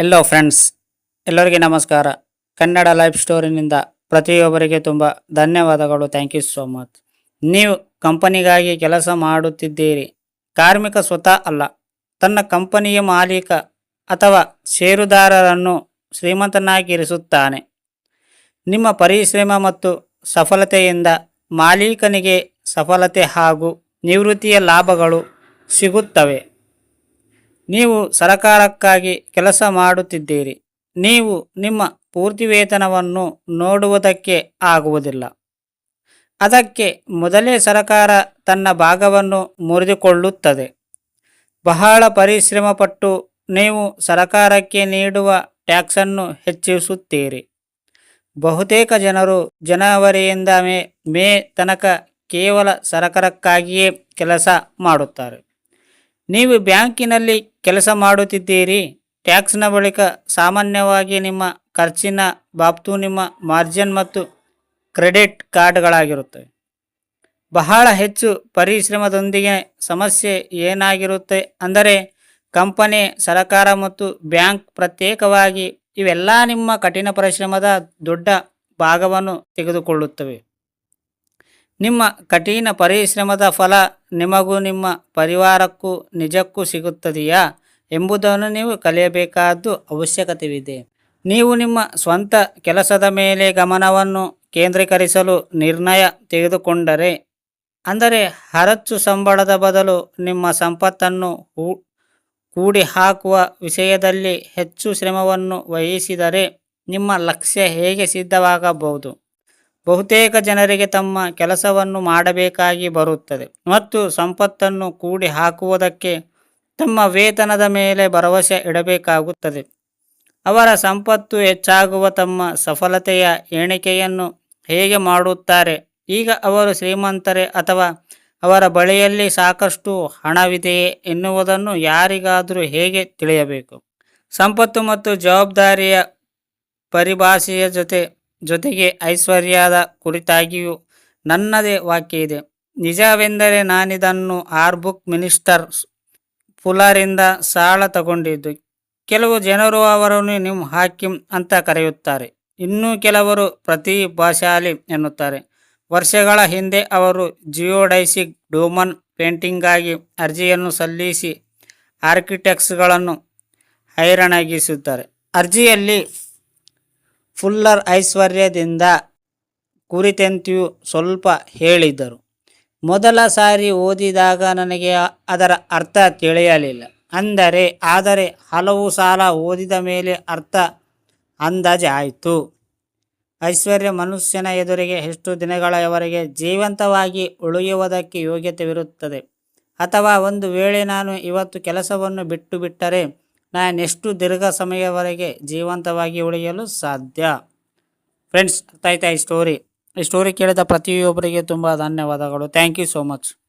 ಎಲ್ಲೋ friends ಎಲ್ಲರಿಗೆ ನಮಸ್ಕಾರ. Kannada life ಸ್ಟೋರಿನಿಂದ ಪ್ರತಿಯೊಬ್ಬರಿಗೆ ತುಂಬ ಧನ್ಯವಾದಗಳು. ಥ್ಯಾಂಕ್ ಯು ಸೋ ಮಚ್ ನೀವು ಕಂಪನಿಗಾಗಿ ಕೆಲಸ ಮಾಡುತ್ತಿದ್ದೀರಿ. ಕಾರ್ಮಿಕ ಸ್ವತಃ ಅಲ್ಲ. ತನ್ನ ಕಂಪನಿಯ ಮಾಲೀಕ ಅಥವಾ ಷೇರುದಾರರನ್ನು ಶ್ರೀಮಂತನಾಗಿರಿಸುತ್ತಾನೆ. ನಿಮ್ಮ ಪರಿಶ್ರಮ ಮತ್ತು ಸಫಲತೆಯಿಂದ ಮಾಲೀಕನಿಗೆ ಸಫಲತೆ ಹಾಗೂ ನಿವೃತ್ತಿಯ ಲಾಭಗಳು ಸಿಗುತ್ತವೆ. ನೀವು ಸರಕಾರಕ್ಕಾಗಿ ಕೆಲಸ ಮಾಡುತ್ತಿದ್ದೀರಿ. ನೀವು ನಿಮ್ಮ ಪೂರ್ತಿ ವೇತನವನ್ನು ನೋಡುವುದಕ್ಕೆ ಆಗುವುದಿಲ್ಲ. ಅದಕ್ಕೆ ಮೊದಲೇ ಸರಕಾರ ತನ್ನ ಭಾಗವನ್ನು ಮುರಿದುಕೊಳ್ಳುತ್ತದೆ. ಬಹಳ ಪರಿಶ್ರಮಪಟ್ಟು ನೀವು ಸರಕಾರಕ್ಕೆ ನೀಡುವ ಟ್ಯಾಕ್ಸನ್ನು ಹೆಚ್ಚಿಸುತ್ತೀರಿ. ಬಹುತೇಕ ಜನರು ಜನವರಿಯಿಂದ ಮೇ ಮೇ ತನಕ ಕೇವಲ ಸರಕಾರಕ್ಕಾಗಿಯೇ ಕೆಲಸ ಮಾಡುತ್ತಾರೆ. ನೀವು ಬ್ಯಾಂಕಿನಲ್ಲಿ ಕೆಲಸ ಮಾಡುತ್ತಿದ್ದೀರಿ, ಟ್ಯಾಕ್ಸ್ನ ಬಳಿಕ ಸಾಮಾನ್ಯವಾಗಿ ನಿಮ್ಮ ಖರ್ಚಿನ ಬಾಬ್ತು ನಿಮ್ಮ ಮಾರ್ಜಿನ್ ಮತ್ತು ಕ್ರೆಡಿಟ್ ಕಾರ್ಡ್ಗಳಾಗಿರುತ್ತವೆ. ಬಹಳ ಹೆಚ್ಚು ಪರಿಶ್ರಮದೊಂದಿಗೆ ಸಮಸ್ಯೆ ಏನಾಗಿರುತ್ತೆ ಅಂದರೆ ಕಂಪನಿ, ಸರಕಾರ ಮತ್ತು ಬ್ಯಾಂಕ್ ಪ್ರತ್ಯೇಕವಾಗಿ ಇವೆಲ್ಲ ನಿಮ್ಮ ಕಠಿಣ ಪರಿಶ್ರಮದ ದೊಡ್ಡ ಭಾಗವನ್ನು ತೆಗೆದುಕೊಳ್ಳುತ್ತವೆ. ನಿಮ್ಮ ಕಠಿಣ ಪರಿಶ್ರಮದ ಫಲ ನಿಮಗೂ ನಿಮ್ಮ ಪರಿವಾರಕ್ಕೂ ನಿಜಕ್ಕೂ ಸಿಗುತ್ತದೆಯಾ ಎಂಬುದನ್ನು ನೀವು ಕಲಿಯಬೇಕಾದ್ದು ಅವಶ್ಯಕತೆಯಿದೆ. ನೀವು ನಿಮ್ಮ ಸ್ವಂತ ಕೆಲಸದ ಮೇಲೆ ಗಮನವನ್ನು ಕೇಂದ್ರೀಕರಿಸಲು ನಿರ್ಣಯ ತೆಗೆದುಕೊಂಡರೆ, ಅಂದರೆ ಹರಚ್ಚು ಸಂಬಳದ ಬದಲು ನಿಮ್ಮ ಸಂಪತ್ತನ್ನು ಕೂಡಿ ಹಾಕುವ ವಿಷಯದಲ್ಲಿ ಹೆಚ್ಚು ಶ್ರಮವನ್ನು ವಹಿಸಿದರೆ ನಿಮ್ಮ ಲಕ್ಷ್ಯ ಹೇಗೆ ಸಿದ್ಧವಾಗಬಹುದು? ಬಹುತೇಕ ಜನರಿಗೆ ತಮ್ಮ ಕೆಲಸವನ್ನು ಮಾಡಬೇಕಾಗಿ ಬರುತ್ತದೆ ಮತ್ತು ಸಂಪತ್ತನ್ನು ಕೂಡಿ ಹಾಕುವುದಕ್ಕೆ ತಮ್ಮ ವೇತನದ ಮೇಲೆ ಭರವಸೆ ಇಡಬೇಕಾಗುತ್ತದೆ. ಅವರ ಸಂಪತ್ತು ಹೆಚ್ಚಾಗುವ ತಮ್ಮ ಸಫಲತೆಯ ಎಣಿಕೆಯನ್ನು ಹೇಗೆ ಮಾಡುತ್ತಾರೆ? ಈಗ ಅವರು ಶ್ರೀಮಂತರೇ ಅಥವಾ ಅವರ ಬಳಿಯಲ್ಲಿ ಸಾಕಷ್ಟು ಹಣವಿದೆಯೇ ಎನ್ನುವುದನ್ನು ಯಾರಿಗಾದರೂ ಹೇಗೆ ತಿಳಿಯಬೇಕು? ಸಂಪತ್ತು ಮತ್ತು ಜವಾಬ್ದಾರಿಯ ಪರಿಭಾಷೆಯ ಜೊತೆ ಜೊತೆಗೆ ಐಶ್ವರ್ಯದ ಕುರಿತಾಗಿಯೂ ನನ್ನದೇ ವಾಕ್ಯ ಇದೆ ನಿಜವೆಂದರೆ ನಾನಿದನ್ನು ಆರ್ಬುಕ್ ಮಿನಿಸ್ಟರ್ ಫುಲರಿಂದ ಸಾಲ ತಗೊಂಡಿದ್ದು. ಕೆಲವು ಜನರು ಅವರನ್ನು ನಿಮ್ಮ ಹಾಕಿಂ ಅಂತ ಕರೆಯುತ್ತಾರೆ. ಇನ್ನೂ ಕೆಲವರು ಪ್ರತಿಭಾಶಾಲಿ ಎನ್ನುತ್ತಾರೆ. ವರ್ಷಗಳ ಹಿಂದೆ ಅವರು ಜಿಯೋಡೈಸಿಕ್ ಡೋಮನ್ ಪೇಂಟಿಂಗ್ಗಾಗಿ ಅರ್ಜಿಯನ್ನು ಸಲ್ಲಿಸಿ ಆರ್ಕಿಟೆಕ್ಟ್ಸ್ಗಳನ್ನು ಹೈರಾಣಾಗಿಸುತ್ತಾರೆ. ಅರ್ಜಿಯಲ್ಲಿ ಫುಲ್ಲರ್ ಐಶ್ವರ್ಯದಿಂದ ಕುರಿತಂತೆಯೂ ಸ್ವಲ್ಪ ಹೇಳಿದ್ದರು ಮೊದಲ ಸಾರಿ ಓದಿದಾಗ ನನಗೆ ಅದರ ಅರ್ಥ ತಿಳಿಯಲಿಲ್ಲ. ಅಂದರೆ, ಆದರೆ ಹಲವು ಸಾಲ ಓದಿದ ಮೇಲೆ ಅರ್ಥ ಅಂದಾಜು ಆಯಿತು. ಐಶ್ವರ್ಯ ಮನುಷ್ಯನ ಎದುರಿಗೆ ಎಷ್ಟು ದಿನಗಳವರೆಗೆ ಜೀವಂತವಾಗಿ ಉಳಿಯುವುದಕ್ಕೆ ಯೋಗ್ಯತೆವಿರುತ್ತದೆ. ಅಥವಾ ಒಂದು ವೇಳೆ ನಾನು ಇವತ್ತು ಕೆಲಸವನ್ನು ಬಿಟ್ಟು ಬಿಟ್ಟರೆ ನಾನೆಷ್ಟು ದೀರ್ಘ ಸಮಯವರೆಗೆ ಜೀವಂತವಾಗಿ ಉಳಿಯಲು ಸಾಧ್ಯ? ಫ್ರೆಂಡ್ಸ್ ಆಯ್ತಾ ಈ ಸ್ಟೋರಿ ಈ ಸ್ಟೋರಿ ಕೇಳಿದ ಪ್ರತಿಯೊಬ್ಬರಿಗೆ ತುಂಬ ಧನ್ಯವಾದಗಳು. Thank you so much